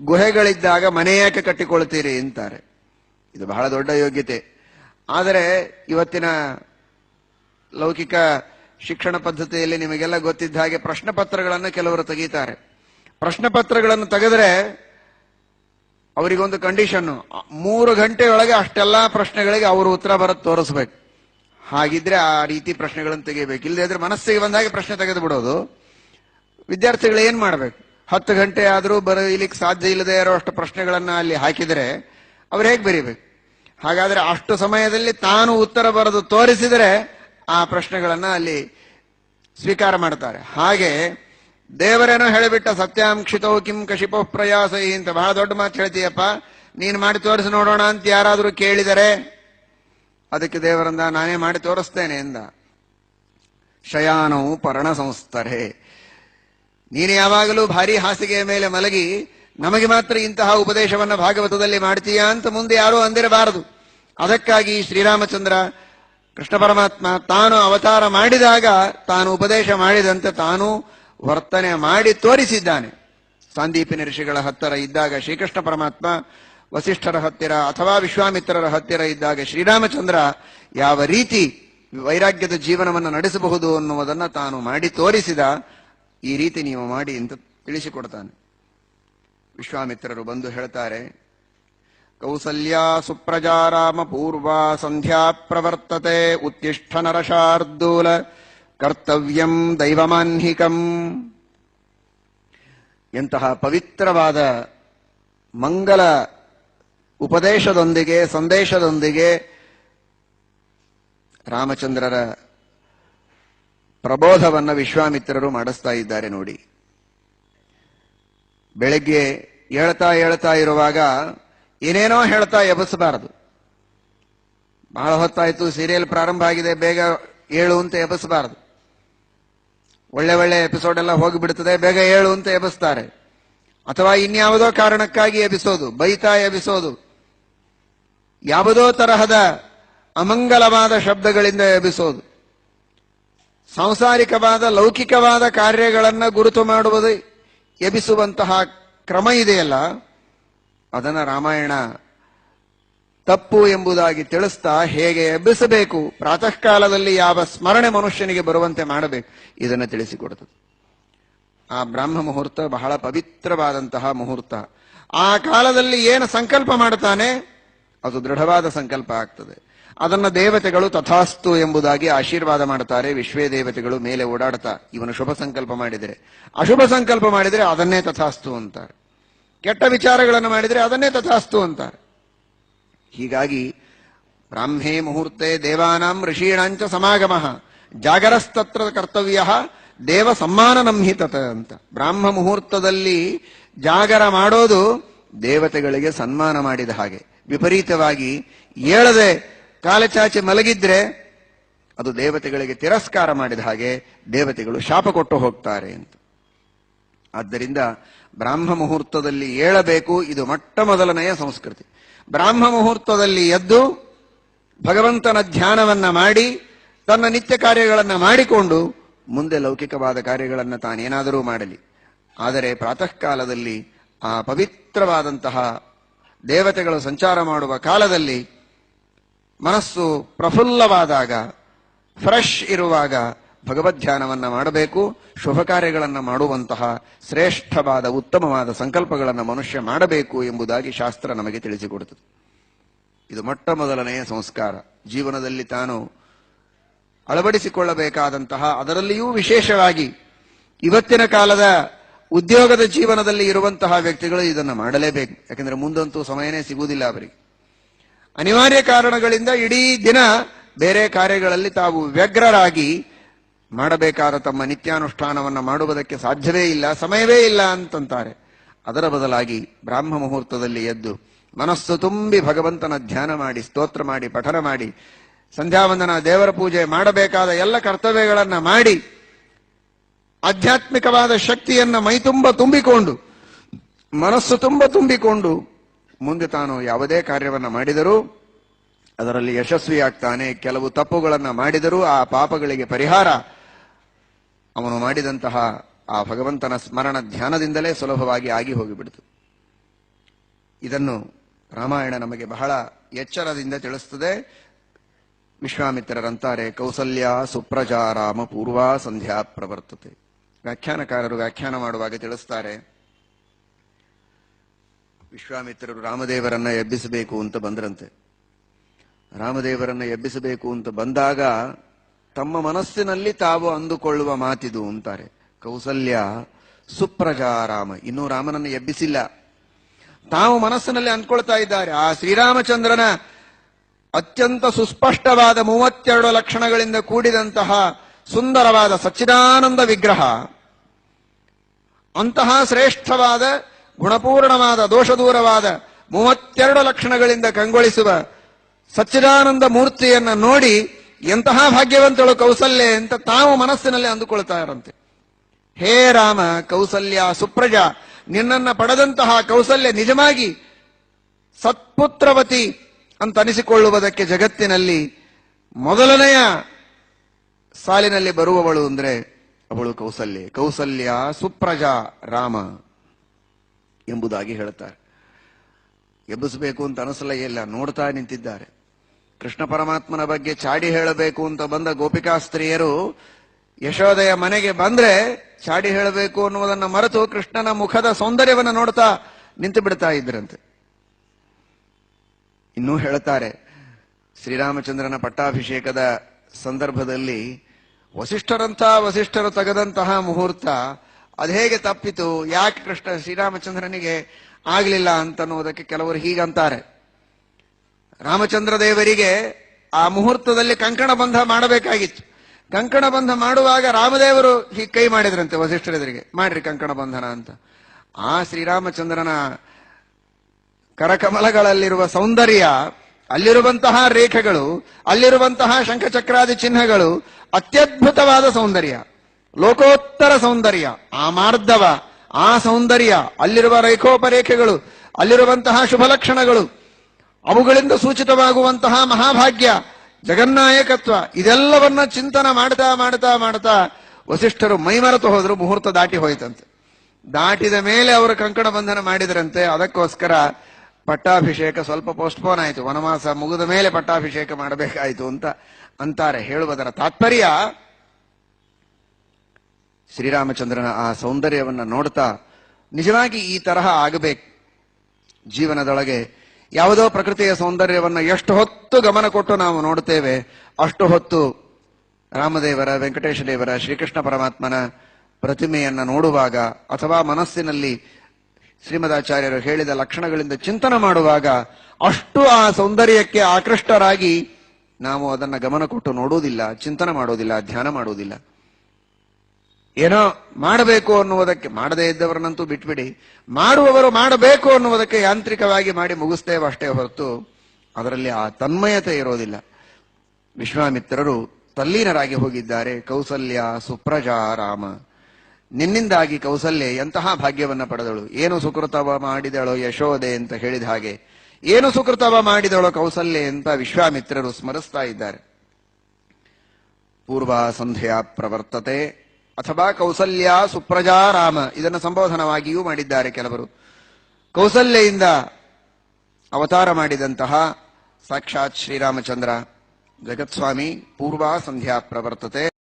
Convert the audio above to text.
ಗುಹೆಗಳಿದ್ದಾಗ ಮನೆ ಯಾಕೆ ಕಟ್ಟಿಕೊಳ್ತೀರಿ ಅಂತಾರೆ. ಇದು ಬಹಳ ದೊಡ್ಡ ಯೋಗ್ಯತೆ. ಆದರೆ ಇವತ್ತಿನ ಲೌಕಿಕ ಶಿಕ್ಷಣ ಪದ್ಧತಿಯಲ್ಲಿ ನಿಮಗೆಲ್ಲ ಗೊತ್ತಿದ್ದ ಹಾಗೆ ಪ್ರಶ್ನೆ ಪತ್ರಗಳನ್ನು ಕೆಲವರು ತೆಗೀತಾರೆ. ಪ್ರಶ್ನೆ ಪತ್ರಗಳನ್ನು ತೆಗೆದ್ರೆ ಅವರಿಗೊಂದು ಕಂಡೀಷನ್ ಮೂರು ಗಂಟೆಯೊಳಗೆ ಅಷ್ಟೆಲ್ಲ ಪ್ರಶ್ನೆಗಳಿಗೆ ಅವರು ಉತ್ತರ ಬರೋದು ತೋರಿಸ್ಬೇಕು. ಹಾಗಿದ್ರೆ ಆ ರೀತಿ ಪ್ರಶ್ನೆಗಳನ್ನು ತೆಗಿಬೇಕು. ಇಲ್ಲದೆ ಮನಸ್ಸಿಗೆ ಬಂದಾಗ ಪ್ರಶ್ನೆ ತೆಗೆದು ಬಿಡೋದು. ವಿದ್ಯಾರ್ಥಿಗಳು ಏನ್ ಮಾಡ್ಬೇಕು? ಹತ್ತು ಗಂಟೆ ಆದರೂ ಬರೀಲಿಕ್ಕೆ ಸಾಧ್ಯ ಇಲ್ಲದೆ ಇರೋ ಅಷ್ಟು ಪ್ರಶ್ನೆಗಳನ್ನ ಅಲ್ಲಿ ಹಾಕಿದರೆ ಅವ್ರು ಹೇಗೆ ಬರೀಬೇಕು? ಹಾಗಾದ್ರೆ ಅಷ್ಟು ಸಮಯದಲ್ಲಿ ತಾನು ಉತ್ತರ ಬರೆದು ತೋರಿಸಿದರೆ ಆ ಪ್ರಶ್ನೆಗಳನ್ನ ಅಲ್ಲಿ ಸ್ವೀಕಾರ ಮಾಡ್ತಾರೆ. ಹಾಗೆ ದೇವರೇನೋ ಹೇಳಿಬಿಟ್ಟ ಸತ್ಯಾಂಕ್ಷಿತೋ ಕಿಂ ಕಶಿಪೋ ಪ್ರಯಾಸ ಅಂತ ಬಹಳ ದೊಡ್ಡ ಮಾತು ಹೇಳ್ತೀಯಪ್ಪ. ನೀನು ಮಾಡಿ ತೋರಿಸಿ ನೋಡೋಣ ಅಂತ ಯಾರಾದರೂ ಕೇಳಿದರೆ ಅದಕ್ಕೆ ದೇವರಂದ, ನಾನೇ ಮಾಡಿ ತೋರಿಸ್ತೇನೆ ಎಂದ. ಶಯಾನವು ಪರ್ಣ ಸಂಸ್ಥರೆ. ನೀನು ಯಾವಾಗಲೂ ಭಾರಿ ಹಾಸಿಗೆಯ ಮೇಲೆ ಮಲಗಿ ನಮಗೆ ಮಾತ್ರ ಇಂತಹ ಉಪದೇಶವನ್ನು ಭಾಗವತದಲ್ಲಿ ಮಾಡ್ತೀಯಾ ಅಂತ ಮುಂದೆ ಯಾರೂ ಅಂದಿರಬಾರದು. ಅದಕ್ಕಾಗಿ ಶ್ರೀರಾಮಚಂದ್ರ ಕೃಷ್ಣ ಪರಮಾತ್ಮ ತಾನು ಅವತಾರ ಮಾಡಿದಾಗ ತಾನು ಉಪದೇಶ ಮಾಡಿದಂತೆ ತಾನು ವರ್ತನೆ ಮಾಡಿ ತೋರಿಸಿದ್ದಾನೆ. ಸಾಂದೀಪಿನ ಋಷಿಗಳ ಹತ್ತಿರ ಇದ್ದಾಗ ಶ್ರೀಕೃಷ್ಣ ಪರಮಾತ್ಮ, ವಸಿಷ್ಠರ ಹತ್ತಿರ ಅಥವಾ ವಿಶ್ವಾಮಿತ್ರರ ಹತ್ತಿರ ಇದ್ದಾಗ ಶ್ರೀರಾಮಚಂದ್ರ ಯಾವ ರೀತಿ ವೈರಾಗ್ಯದ ಜೀವನವನ್ನು ನಡೆಸಬಹುದು ಅನ್ನುವುದನ್ನ ತಾನು ಮಾಡಿ ತೋರಿಸಿದ. ಈ ರೀತಿ ನೀವು ಮಾಡಿ ಅಂತ ತಿಳಿಸಿಕೊಡ್ತಾನೆ. ವಿಶ್ವಾಮಿತ್ರರು ಬಂದು ಹೇಳ್ತಾರೆ, ಕೌಸಲ್ಯ ಸುಪ್ರಜಾರಾಮ ಪೂರ್ವ ಸಂಧ್ಯಾ ಪ್ರವರ್ತತೆ ಉತ್ತಿಷ್ಠ ನರಶಾರ್ದೂಲ ಕರ್ತವ್ಯಂ ದೈವಮಾನ್ಹಿಕಂ. ಎಂತಹ ಪವಿತ್ರವಾದ ಮಂಗಲ ಉಪದೇಶದೊಂದಿಗೆ, ಸಂದೇಶದೊಂದಿಗೆ ರಾಮಚಂದ್ರರ ಪ್ರಬೋಧವನ್ನ ವಿಶ್ವಾಮಿತ್ರರು ಮಾಡಿಸ್ತಾ ಇದ್ದಾರೆ ನೋಡಿ. ಬೆಳಗ್ಗೆ ಹೇಳ್ತಾ ಹೇಳ್ತಾ ಇರುವಾಗ ಏನೇನೋ ಹೇಳ್ತಾ ಎಬಸಬಾರದು. ಬಹಳ ಹೊತ್ತಾಯ್ತು, ಸೀರಿಯಲ್ ಪ್ರಾರಂಭ ಆಗಿದೆ, ಬೇಗ ಏಳು ಅಂತ ಎಬಸಬಾರದು. ಒಳ್ಳೆ ಒಳ್ಳೆ ಎಪಿಸೋಡ್ ಎಲ್ಲ ಹೋಗಿಬಿಡ್ತದೆ, ಬೇಗ ಏಳು ಅಂತ ಎಬಸ್ತಾರೆ. ಅಥವಾ ಇನ್ಯಾವುದೋ ಕಾರಣಕ್ಕಾಗಿ ಎಬಿಸೋದು, ಬೈತಾ ಎಬಿಸೋದು. ಯಾವುದೋ ತರಹದ ಅಮಂಗಲವಾದ ಶಬ್ದಗಳಿಂದ ಎಬಿಸೋದು. ಸಾಂಸಾರಿಕವಾದ, ಲೌಕಿಕವಾದ ಕಾರ್ಯಗಳನ್ನು ಗುರುತು ಮಾಡುವುದು ಎಬಿಸುವಂತಹ ಕ್ರಮ ಇದೆಯಲ್ಲ, ಅದನ್ನು ರಾಮಾಯಣ ತಪ್ಪು ಎಂಬುದಾಗಿ ತಿಳಿಸ್ತಾ ಹೇಗೆ ಎಬ್ಬಿಸಬೇಕು? ಪ್ರಾತಃ ಕಾಲದಲ್ಲಿ ಯಾವ ಸ್ಮರಣೆ ಮನುಷ್ಯನಿಗೆ ಬರುವಂತೆ ಮಾಡಬೇಕು? ಇದನ್ನು ತಿಳಿಸಿಕೊಡ್ತದೆ. ಆ ಬ್ರಾಹ್ಮ ಮುಹೂರ್ತ ಬಹಳ ಪವಿತ್ರವಾದಂತಹ ಮುಹೂರ್ತ. ಆ ಕಾಲದಲ್ಲಿ ಏನು ಸಂಕಲ್ಪ ಮಾಡುತ್ತಾನೆ? ಅದು ದೃಢವಾದ ಸಂಕಲ್ಪ ಆಗ್ತದೆ. ಅದನ್ನ ದೇವತೆಗಳು ತಥಾಸ್ತು ಎಂಬುದಾಗಿ ಆಶೀರ್ವಾದ ಮಾಡುತ್ತಾರೆ. ವಿಶ್ವೇ ದೇವತೆಗಳು ಮೇಲೆ ಓಡಾಡ್ತಾ ಇವನು ಶುಭ ಸಂಕಲ್ಪ ಮಾಡಿದರೆ. ಅಶುಭ ಸಂಕಲ್ಪ ಮಾಡಿದರೆ ಅದನ್ನೇ ತಥಾಸ್ತು ಅಂತಾರೆ. ಕೆಟ್ಟ ವಿಚಾರಗಳನ್ನು ಮಾಡಿದರೆ ಅದನ್ನೇ ತಥಾಸ್ತು ಅಂತಾರೆ. ಹೀಗಾಗಿ ಬ್ರಾಹ್ಮೇ ಮುಹೂರ್ತೆ ದೇವಾನಾಂ ಋಷೀಣಾಂಚ ಸಮಾಗಮ. ಜಾಗರಸ್ತತ್ರ ಕರ್ತವ್ಯ ದೇವ ಸಮ್ಮಾನ ನಂಹಿತತ ಅಂತ. ಬ್ರಾಹ್ಮ ಮುಹೂರ್ತದಲ್ಲಿ ಜಾಗರ ಮಾಡೋದು ದೇವತೆಗಳಿಗೆ ಸನ್ಮಾನ ಮಾಡಿದ ಹಾಗೆ. ವಿಪರೀತವಾಗಿ ಏಳದೆ ಕಾಲಚಾಚಿ ಮಲಗಿದ್ರೆ ಅದು ದೇವತೆಗಳಿಗೆ ತಿರಸ್ಕಾರ ಮಾಡಿದ ಹಾಗೆ ದೇವತೆಗಳು ಶಾಪ ಕೊಟ್ಟು ಹೋಗ್ತಾರೆ ಅಂತ. ಆದ್ದರಿಂದ ಬ್ರಾಹ್ಮ ಮುಹೂರ್ತದಲ್ಲಿ ಏಳಬೇಕು, ಇದು ಮೊಟ್ಟ ಮೊದಲನೆಯ ಸಂಸ್ಕೃತಿ. ಬ್ರಾಹ್ಮ ಮುಹೂರ್ತದಲ್ಲಿ ಎದ್ದು ಭಗವಂತನ ಧ್ಯಾನವನ್ನ ಮಾಡಿ, ತನ್ನ ನಿತ್ಯ ಕಾರ್ಯಗಳನ್ನು ಮಾಡಿಕೊಂಡು, ಮುಂದೆ ಲೌಕಿಕವಾದ ಕಾರ್ಯಗಳನ್ನು ತಾನೇನಾದರೂ ಮಾಡಲಿ. ಆದರೆ ಪ್ರಾತಃ ಕಾಲದಲ್ಲಿ ಆ ಪವಿತ್ರವಾದಂತಹ ದೇವತೆಗಳು ಸಂಚಾರ ಮಾಡುವ ಕಾಲದಲ್ಲಿ ಮನಸ್ಸು ಪ್ರಫುಲ್ಲವಾದಾಗ ಫ್ರೆಶ್ ಇರುವಾಗ ಭಗವದ್ ಧ್ಯಾನವನ್ನ ಮಾಡಬೇಕು, ಶುಭ ಕಾರ್ಯಗಳನ್ನು ಮಾಡುವಂತಹ ಶ್ರೇಷ್ಠವಾದ, ಉತ್ತಮವಾದ ಸಂಕಲ್ಪಗಳನ್ನು ಮನುಷ್ಯ ಮಾಡಬೇಕು ಎಂಬುದಾಗಿ ಶಾಸ್ತ್ರ ನಮಗೆ ತಿಳಿಸಿಕೊಡುತ್ತದೆ. ಇದು ಮೊಟ್ಟ ಮೊದಲನೆಯ ಸಂಸ್ಕಾರ. ಜೀವನದಲ್ಲಿ ತಾನು ಅಳವಡಿಸಿಕೊಳ್ಳಬೇಕಾದಂತಹ, ಅದರಲ್ಲಿಯೂ ವಿಶೇಷವಾಗಿ ಇವತ್ತಿನ ಕಾಲದ ಉದ್ಯೋಗದ ಜೀವನದಲ್ಲಿ ಇರುವಂತಹ ವ್ಯಕ್ತಿಗಳು ಇದನ್ನು ಮಾಡಲೇಬೇಕು. ಯಾಕಂದ್ರೆ ಮುಂದಂತೂ ಸಮಯನೇ ಸಿಗುವುದಿಲ್ಲ ಅವರಿಗೆ. ಅನಿವಾರ್ಯ ಕಾರಣಗಳಿಂದ ಇಡೀ ದಿನ ಬೇರೆ ಕಾರ್ಯಗಳಲ್ಲಿ ತಾವು ವ್ಯಗ್ರರಾಗಿ ಮಾಡಬೇಕಾದ ತಮ್ಮ ನಿತ್ಯಾನುಷ್ಠಾನವನ್ನು ಮಾಡುವುದಕ್ಕೆ ಸಾಧ್ಯವೇ ಇಲ್ಲ, ಸಮಯವೇ ಇಲ್ಲ ಅಂತಂತಾರೆ. ಅದರ ಬದಲಾಗಿ ಬ್ರಾಹ್ಮ ಮುಹೂರ್ತದಲ್ಲಿ ಎದ್ದು ಮನಸ್ಸು ತುಂಬಿ ಭಗವಂತನ ಧ್ಯಾನ ಮಾಡಿ, ಸ್ತೋತ್ರ ಮಾಡಿ, ಪಠನ ಮಾಡಿ, ಸಂಧ್ಯಾವಂದನ ದೇವರ ಪೂಜೆ ಮಾಡಬೇಕಾದ ಎಲ್ಲ ಕರ್ತವ್ಯಗಳನ್ನು ಮಾಡಿ ಆಧ್ಯಾತ್ಮಿಕವಾದ ಶಕ್ತಿಯನ್ನು ಮೈತುಂಬ ತುಂಬಿಕೊಂಡು, ಮನಸ್ಸು ತುಂಬ ತುಂಬಿಕೊಂಡು ಮುಂದೆ ತಾನು ಯಾವುದೇ ಕಾರ್ಯವನ್ನ ಮಾಡಿದರೂ ಅದರಲ್ಲಿ ಯಶಸ್ವಿಯಾಗ್ತಾನೆ, ಕೆಲವು ತಪ್ಪುಗಳನ್ನು ಮಾಡಿದರೂ ಆ ಪಾಪಗಳಿಗೆ ಪರಿಹಾರ. ಅವನು ಮಾಡಿದಂತಹ ಆ ಭಗವಂತನ ಸ್ಮರಣ ಧ್ಯಾನದಿಂದಲೇ ಸುಲಭವಾಗಿ ಆಗಿ ಹೋಗಿಬಿಡ್ತು. ಇದನ್ನು ರಾಮಾಯಣ ನಮಗೆ ಬಹಳ ಎಚ್ಚರದಿಂದ ತಿಳಿಸ್ತದೆ. ವಿಶ್ವಾಮಿತ್ರರಂತಾರೆ, ಕೌಸಲ್ಯ ಸುಪ್ರಜಾ ರಾಮ ಪೂರ್ವಾ ಸಂಧ್ಯಾ ಪ್ರವರ್ತತೆ. ವ್ಯಾಖ್ಯಾನಕಾರರು ವ್ಯಾಖ್ಯಾನ ಮಾಡುವಾಗ ತಿಳಿಸ್ತಾರೆ ವಿಶ್ವಾಮಿತ್ರರು ರಾಮದೇವರನ್ನ ಎಬ್ಬಿಸಬೇಕು ಅಂತ ಬಂದ್ರಂತೆ. ರಾಮದೇವರನ್ನ ಎಬ್ಬಿಸಬೇಕು ಅಂತ ಬಂದಾಗ ತಮ್ಮ ಮನಸ್ಸಿನಲ್ಲಿ ತಾವು ಅಂದುಕೊಳ್ಳುವ ಮಾತಿದು ಅಂತಾರೆ. ಕೌಸಲ್ಯ ಸುಪ್ರಜಾ ರಾಮ. ಇನ್ನೂ ರಾಮನನ್ನು ಎಬ್ಬಿಸಿಲ್ಲ. ತಾವು ಮನಸ್ಸಿನಲ್ಲಿ ಅಂದ್ಕೊಳ್ತಾ ಇದ್ದಾರೆ. ಆ ಶ್ರೀರಾಮಚಂದ್ರನ ಅತ್ಯಂತ ಸುಸ್ಪಷ್ಟವಾದ ಮೂವತ್ತೆರಡು ಲಕ್ಷಣಗಳಿಂದ ಕೂಡಿದಂತಹ ಸುಂದರವಾದ ಸಚ್ಚಿದಾನಂದ ವಿಗ್ರಹ, ಅಂತಹ ಶ್ರೇಷ್ಠವಾದ ಗುಣಪೂರ್ಣವಾದ, ದೋಷದೂರವಾದ ಮೂವತ್ತೆರಡು ಲಕ್ಷಣಗಳಿಂದ ಕಂಗೊಳಿಸುವ ಸಚ್ಚಿದಾನಂದ ಮೂರ್ತಿಯನ್ನ ನೋಡಿ ಎಂತಹ ಭಾಗ್ಯವಂತಳು ಕೌಸಲ್ಯ ಅಂತ ತಾವು ಮನಸ್ಸಿನಲ್ಲಿ ಅಂದುಕೊಳ್ತಾ ಇರಂತೆ ಹೇ ರಾಮ, ಕೌಸಲ್ಯ, ಸುಪ್ರಜ, ನಿನ್ನನ್ನ ಪಡೆದಂತಹ ಕೌಸಲ್ಯ ನಿಜವಾಗಿ ಸತ್ಪುತ್ರವತಿ ಅಂತ ಅನಿಸಿಕೊಳ್ಳುವುದಕ್ಕೆ ಜಗತ್ತಿನಲ್ಲಿ ಮೊದಲನೆಯ ಸಾಲಿನಲ್ಲಿ ಬರುವವಳು ಅಂದ್ರೆ ಅವಳು ಕೌಸಲ್ಯ. ಕೌಸಲ್ಯ, ಸುಪ್ರಜಾ, ರಾಮ. ಎಂಬುದಾಗಿ ಹೇಳುತ್ತಾರೆ. ಎಬ್ಬಿಸಬೇಕು ಅಂತ ಅನಿಸಲೇ ಇಲ್ಲ, ನೋಡ್ತಾ ನಿಂತಿದ್ದಾರೆ. ಕೃಷ್ಣ ಪರಮಾತ್ಮನ ಬಗ್ಗೆ ಚಾಡಿ ಹೇಳಬೇಕು ಅಂತ ಬಂದ ಗೋಪಿಕಾ ಸ್ತ್ರೀಯರು ಯಶೋದಯ ಮನೆಗೆ ಬಂದ್ರೆ ಚಾಡಿ ಹೇಳಬೇಕು ಅನ್ನುವುದನ್ನ ಮರೆತು ಕೃಷ್ಣನ ಮುಖದ ಸೌಂದರ್ಯವನ್ನು ನೋಡ್ತಾ ನಿಂತು ಬಿಡ್ತಾ ಇದ್ರಂತೆ. ಇನ್ನೂ ಹೇಳುತ್ತಾರೆ, ಶ್ರೀರಾಮಚಂದ್ರನ ಪಟ್ಟಾಭಿಷೇಕದ ಸಂದರ್ಭದಲ್ಲಿ ವಸಿಷ್ಠರಂತಹ ವಸಿಷ್ಠರು ತೆಗೆದಂತಹ ಮುಹೂರ್ತ ಅದು ಹೇಗೆ ತಪ್ಪಿತು, ಯಾಕೆ ಕೃಷ್ಣ ಶ್ರೀರಾಮಚಂದ್ರನಿಗೆ ಆಗಲಿಲ್ಲ ಅಂತನ್ನುವುದಕ್ಕೆ ಕೆಲವರು ಹೀಗಂತಾರೆ. ರಾಮಚಂದ್ರ ದೇವರಿಗೆ ಆ ಮುಹೂರ್ತದಲ್ಲಿ ಕಂಕಣ ಬಂಧ ಮಾಡಬೇಕಾಗಿತ್ತು. ಕಂಕಣ ಬಂಧ ಮಾಡುವಾಗ ರಾಮದೇವರು ಹೀಗೆ ಕೈ ಮಾಡಿದ್ರಂತೆ ವಸಿಷ್ಠರೆದುರಿಗೆ, ಮಾಡ್ರಿ ಕಂಕಣ ಬಂಧನ ಅಂತ. ಆ ಶ್ರೀರಾಮಚಂದ್ರನ ಕರಕಮಲಗಳಲ್ಲಿರುವ ಸೌಂದರ್ಯ, ಅಲ್ಲಿರುವಂತಹ ರೇಖೆಗಳು, ಅಲ್ಲಿರುವಂತಹ ಶಂಖಚಕ್ರಾದಿ ಚಿಹ್ನೆಗಳು ಅತ್ಯದ್ಭುತವಾದ ಸೌಂದರ್ಯ. ಲೋಕೋತ್ತರ ಸೌಂದರ್ಯ, ಆ ಮಾರ್ಧವ ಆ ಸೌಂದರ್ಯ, ಅಲ್ಲಿರುವ ರೇಖೋಪರೇಖೆಗಳು, ಅಲ್ಲಿರುವಂತಹ ಶುಭ ಲಕ್ಷಣಗಳು ಅವುಗಳಿಂದ ಸೂಚಿತವಾಗುವಂತಹ ಮಹಾಭಾಗ್ಯ, ಜಗನ್ನಾಯಕತ್ವ, ಇದೆಲ್ಲವನ್ನ ಚಿಂತನ ಮಾಡ್ತಾ ಮಾಡ್ತಾ ಮಾಡ್ತಾ ವಸಿಷ್ಠರು ಮೈಮರೆತು ಹೋದ್ರು, ಮುಹೂರ್ತ ದಾಟಿ ಹೋಯ್ತಂತೆ. ದಾಟಿದ ಮೇಲೆ ಅವರು ಕಂಕಣ ಬಂಧನ ಮಾಡಿದ್ರಂತೆ, ಅದಕ್ಕೋಸ್ಕರ ಪಟ್ಟಾಭಿಷೇಕ ಸ್ವಲ್ಪ ಪೋಸ್ಟ್ಪೋನ್ ಆಯಿತು. ವನವಾಸ ಮುಗಿದ ಮೇಲೆ ಪಟ್ಟಾಭಿಷೇಕ ಮಾಡಬೇಕಾಯಿತು ಅಂತ ಅಂತಾರೆ. ಹೇಳುವುದರ ತಾತ್ಪರ್ಯ ಶ್ರೀರಾಮಚಂದ್ರನ ಆ ಸೌಂದರ್ಯವನ್ನ ನೋಡ್ತಾ ನಿಜವಾಗಿ ಈ ತರಹ ಆಗಬೇಕು. ಜೀವನದೊಳಗೆ ಯಾವುದೋ ಪ್ರಕೃತಿಯ ಸೌಂದರ್ಯವನ್ನು ಎಷ್ಟು ಹೊತ್ತು ಗಮನ ಕೊಟ್ಟು ನಾವು ನೋಡುತ್ತೇವೆ ಅಷ್ಟು ಹೊತ್ತು ರಾಮದೇವರ ವೆಂಕಟೇಶ ದೇವರ ಶ್ರೀಕೃಷ್ಣ ಪರಮಾತ್ಮನ ಪ್ರತಿಮೆಯನ್ನು ನೋಡುವಾಗ ಅಥವಾ ಮನಸ್ಸಿನಲ್ಲಿ ಶ್ರೀಮದಾಚಾರ್ಯರು ಹೇಳಿದ ಲಕ್ಷಣಗಳಿಂದ ಚಿಂತನೆ ಮಾಡುವಾಗ ಅಷ್ಟು ಆ ಸೌಂದರ್ಯಕ್ಕೆ ಆಕೃಷ್ಟರಾಗಿ ನಾವು ಅದನ್ನ ಗಮನ ಕೊಟ್ಟು ನೋಡುವುದಿಲ್ಲ, ಚಿಂತನೆ ಮಾಡುವುದಿಲ್ಲ, ಧ್ಯಾನ ಮಾಡುವುದಿಲ್ಲ. ಏನೋ ಮಾಡಬೇಕು ಅನ್ನುವುದಕ್ಕೆ, ಮಾಡದೇ ಇದ್ದವರನ್ನಂತೂ ಬಿಟ್ಬಿಡಿ. ಮಾಡುವವರು ಮಾಡಬೇಕು ಅನ್ನುವುದಕ್ಕೆ ಯಾಂತ್ರಿಕವಾಗಿ ಮಾಡಿ ಮುಗಿಸ್ತೇವೆ ಅಷ್ಟೇ ಹೊರತು ಅದರಲ್ಲಿ ಆ ತನ್ಮಯತೆ ಇರೋದಿಲ್ಲ. ವಿಶ್ವಾಮಿತ್ರರು ತಲ್ಲೀನರಾಗಿ ಹೋಗಿದ್ದಾರೆ. ಕೌಸಲ್ಯ ಸುಪ್ರಜಾ ರಾಮ. ನಿನ್ನಿಂದಾಗಿ ಕೌಸಲ್ಯ ಎಂತಹ ಭಾಗ್ಯವನ್ನ ಪಡೆದಳು? ಏನು ಸುಕೃತವ ಮಾಡಿದಳೋ ಯಶೋದೆ ಅಂತ ಹೇಳಿದ ಹಾಗೆ. ಏನು ಸುಕೃತವ ಮಾಡಿದಳೋ ಕೌಸಲ್ಯ ಅಂತ ವಿಶ್ವಾಮಿತ್ರರು ಸ್ಮರಿಸ್ತಾ ಇದ್ದಾರೆ. ಪೂರ್ವ ಸಂಧ್ಯಾ ಪ್ರವರ್ತತೆ. ಅಥವಾ ಕೌಸಲ್ಯ, ಸುಪ್ರಜಾ, ರಾಮ ಇದನ್ನು ಸಂಬೋಧನವಾಗಿಯೂ ಮಾಡಿದ್ದಾರೆ ಕೆಲವರು. ಕೌಸಲ್ಯೆಯಿಂದ ಅವತಾರ ಮಾಡಿದಂತಹ ಸಾಕ್ಷಾತ್ ಶ್ರೀರಾಮಚಂದ್ರ ಜಗತ್ಸ್ವಾಮಿ ಪೂರ್ವ ಸಂಧ್ಯಾ ಪ್ರವರ್ತತೆ.